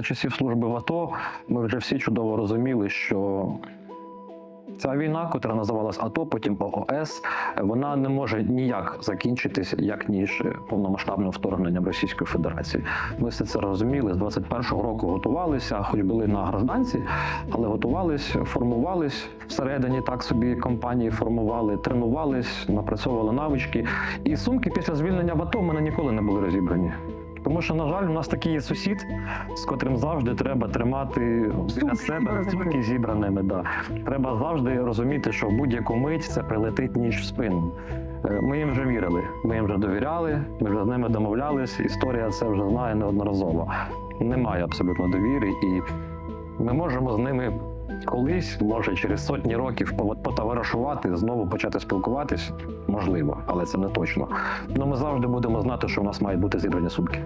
за часів служби в АТО ми вже всі чудово розуміли, що ця війна, котра називалась АТО, потім ООС, вона не може ніяк закінчитись, як ніж повномасштабним вторгненням Російської Федерації. Ми все це розуміли. З 21-го року готувалися, хоч були на гражданці, але готувались, формувались всередині. Так собі компанії формували, тренувались, напрацьовували навички. І сумки після звільнення в АТО в мене ніколи не були розібрані. Тому що, на жаль, у нас такий є сусід, з котрим завжди треба тримати біля себе сумки зібраними. Да. Треба завжди розуміти, що в будь-яку мить це прилетить ніж в спину. Е, Ми їм вже вірили, ми їм вже довіряли, ми вже з ними домовлялись. Історія це вже знає неодноразово. Немає абсолютно довіри, і ми можемо з ними колись, може, через сотні років потоваришувати, знову почати спілкуватись. Можливо, але це не точно. Ну ми завжди будемо знати, що в нас мають бути зібрані сумки.